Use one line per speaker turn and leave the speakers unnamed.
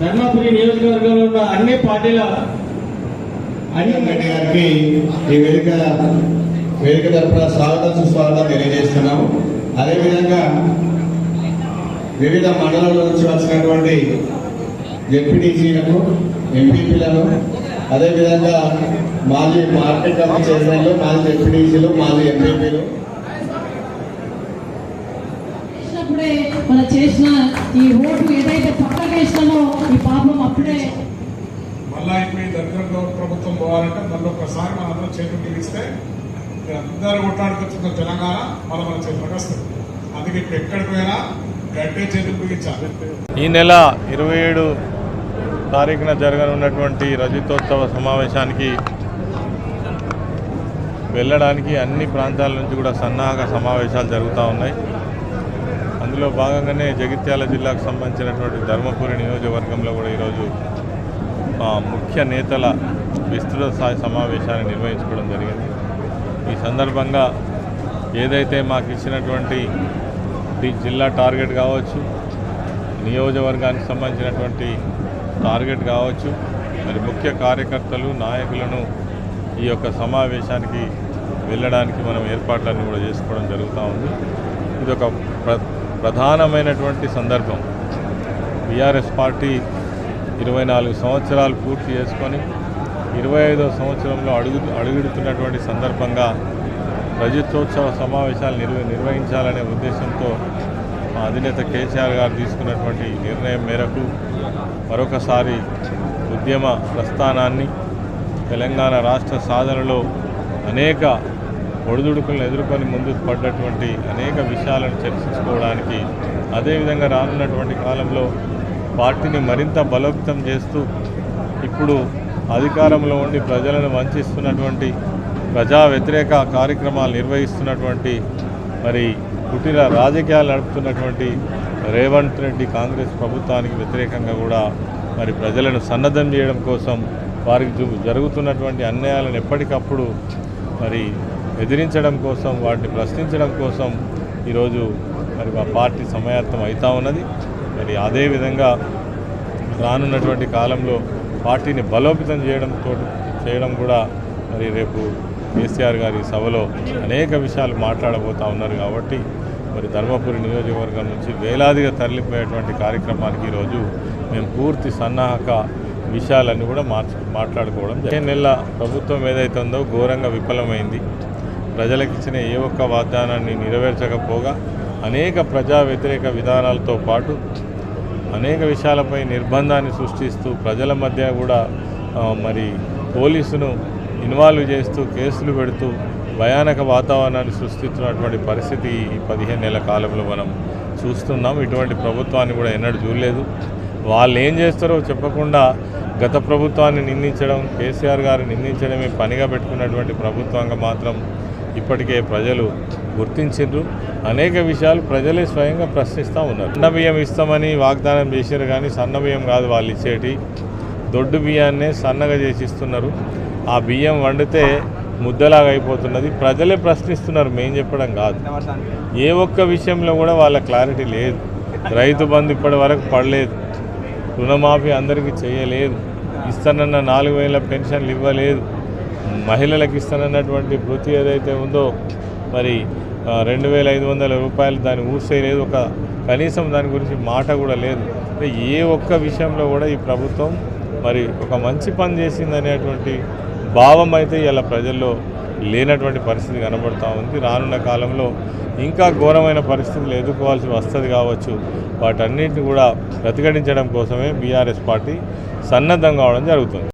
ధర్మపురి నియోజకవర్గంలో ఉన్న అన్ని పార్టీల అన్ని
గారికి ఈ వేదిక వేదిక తరఫున స్వాగతం సుస్వాగతం తెలియజేస్తున్నాము. అదేవిధంగా వివిధ మండలాల నుంచి వచ్చినటువంటి జెడ్పీటీసీలకు ఎంపీపీలను అదేవిధంగా మాజీ మార్కెట్ కమిటీ చైర్మన్లు మాజీ జెడ్పీటీసీలు మాజీ ఎంపీపీలు.
మనం చేసిన ఈ ఓటు ఏదైతే పక్కకు వేసినామో ఈ పాపం అప్పుడే
మళ్ళా ఇప్పుడు ఈ దరిద్ర గౌరవ ప్రభుత్వం పోవాలంటే మళ్ళీ ఒకసారి మన అందరం చేతులు పిలిస్తే అందరూ కొట్లాడుకొచ్చిన తెలంగాణ మళ్ళీ మన చేతులకు వస్తుంది. అందుకే ఇప్పుడు ఎక్కడికి పోయినా గట్టే చేతులు బిగించాలి
ఈ నెల ఇరవై ఏడు తారీఖున జరగనున్నటువంటి రజతోత్సవ సమావేశానికి వెళ్ళడానికి అన్ని ప్రాంతాల నుంచి కూడా సన్నాహక సమావేశాలు జరుగుతూ ఉన్నాయి. అందులో భాగంగానే జగిత్యాల జిల్లాకు సంబంధించినటువంటి ధర్మపురి నియోజకవర్గంలో కూడా ఈరోజు ముఖ్య నేతల విస్తృత స్థాయి సమావేశాన్ని నిర్వహించుకోవడం జరిగింది. ఈ సందర్భంగా ఏదైతే మాకు ఇచ్చినటువంటి జిల్లా టార్గెట్ కావచ్చు నియోజకవర్గానికి సంబంధించినటువంటి టార్గెట్ కావచ్చు మరి ముఖ్య కార్యకర్తలు నాయకులను ఈ యొక్క సమావేశానికి వెళ్ళడానికి మనం ఏర్పాట్లన్నీ కూడా చేసుకోవడం జరుగుతూ ఉంది. ఇది ఒక ప్ర ప్రధానమైనటువంటి సందర్భం. బీఆర్ఎస్ పార్టీ ఇరవై నాలుగు సంవత్సరాలు పూర్తి చేసుకొని ఇరవై ఐదో సంవత్సరంలో అడుగు అడుగుడుతున్నటువంటి సందర్భంగా రజతోత్సవ సమావేశాలు నిర్వ నిర్వహించాలనే ఉద్దేశంతో మా అధినేత కేసీఆర్ గారు తీసుకున్నటువంటి నిర్ణయం మేరకు మరొకసారి ఉద్యమ ప్రస్థానాన్ని తెలంగాణ రాష్ట్ర సాధనలో అనేక ఒడిదుడుకులను ఎదుర్కొని ముందుకు పడ్డటువంటి అనేక విషయాలను చర్చించుకోవడానికి అదేవిధంగా రానున్నటువంటి కాలంలో పార్టీని మరింత బలోపేతం చేస్తూ ఇప్పుడు అధికారంలో ఉండి ప్రజలను వంచిస్తున్నటువంటి ప్రజా వ్యతిరేక కార్యక్రమాలు నిర్వహిస్తున్నటువంటి మరి కుటీర రాజకీయాలు నడుపుతున్నటువంటి రేవంత్ రెడ్డి కాంగ్రెస్ ప్రభుత్వానికి వ్యతిరేకంగా కూడా మరి ప్రజలను సన్నద్ధం చేయడం కోసం వారికి జరుగుతున్నటువంటి అన్యాయాలను ఎప్పటికప్పుడు మరి ఎదిరించడం కోసం వాటిని ప్రశ్నించడం కోసం ఈరోజు మరి మా పార్టీ సమయార్థం అవుతా ఉన్నది. మరి అదేవిధంగా రానున్నటువంటి కాలంలో పార్టీని బలోపేతం చేయడంతో చేయడం కూడా మరి రేపు కేసీఆర్ గారి సభలో అనేక విషయాలు మాట్లాడబోతా ఉన్నారు కాబట్టి మరి ధర్మపురి నియోజకవర్గం నుంచి వేలాదిగా తరలిపోయేటువంటి కార్యక్రమానికి ఈరోజు మేము పూర్తి సన్నాహక విషయాలన్నీ కూడా మార్చు మాట్లాడుకోవడం నెల ప్రభుత్వం ఏదైతే ఉందో ఘోరంగా విఫలమైంది. ప్రజలకు ఇచ్చిన ఏ ఒక్క వాగ్దానాన్ని నెరవేర్చకపోగా అనేక ప్రజా వ్యతిరేక విధానాలతో పాటు అనేక విషయాలపై నిర్బంధాన్ని సృష్టిస్తూ ప్రజల మధ్య కూడా మరి పోలీసును ఇన్వాల్వ్ చేస్తూ కేసులు పెడుతూ భయానక వాతావరణాన్ని సృష్టిస్తున్నటువంటి పరిస్థితి ఈ పదిహేను నెలల కాలంలో మనం చూస్తున్నాం. ఇటువంటి ప్రభుత్వాన్ని కూడా ఎన్నడూ చూడలేదు. వాళ్ళు ఏం చేస్తారో చెప్పకుండా గత ప్రభుత్వాన్ని నిందించడం కేసీఆర్ గారు నిందించడమే పనిగా పెట్టుకున్నటువంటి ప్రభుత్వంగా మాత్రం ఇప్పటికే ప్రజలు గుర్తించిండ్రు. అనేక విషయాలు ప్రజలే స్వయంగా ప్రశ్నిస్తూ ఉన్నారు. సన్న బియ్యం ఇస్తామని వాగ్దానం చేశారు కానీ సన్న బియ్యం కాదు వాళ్ళు ఇచ్చేటి. దొడ్డు బియ్యాన్నే సన్నగా చేసి ఇస్తున్నారు. ఆ బియ్యం వండితే ముద్దలాగా అయిపోతున్నది. ప్రజలే ప్రశ్నిస్తున్నారు. మేం చెప్పడం కాదు. ఏ ఒక్క విషయంలో కూడా వాళ్ళ క్లారిటీ లేదు. రైతు బంధు ఇప్పటి వరకు పడలేదు. రుణమాఫీ అందరికీ చేయలేదు. ఇస్తానన్న నాలుగు వేల పెన్షన్లు ఇవ్వలేదు. మహిళలకు ఇస్తానన్నటువంటి వృత్తి ఏదైతే ఉందో మరి రెండు వేల ఐదు వందల రూపాయలు దాన్ని ఊసేయలేదు ఒక కనీసం దాని గురించి మాట కూడా లేదు. ఏ ఒక్క విషయంలో కూడా ఈ ప్రభుత్వం మరి ఒక మంచి పని చేసిందనేటువంటి భావం అయితే ఇలా ప్రజల్లో లేనటువంటి పరిస్థితి కనబడుతూ ఉంది. రానున్న కాలంలో ఇంకా ఘోరమైన పరిస్థితులు ఎదుర్కోవాల్సి వస్తుంది కావచ్చు. వాటన్నిటిని కూడా ప్రతిఘటించడం కోసమే బీఆర్ఎస్ పార్టీ సన్నద్ధం కావడం జరుగుతుంది.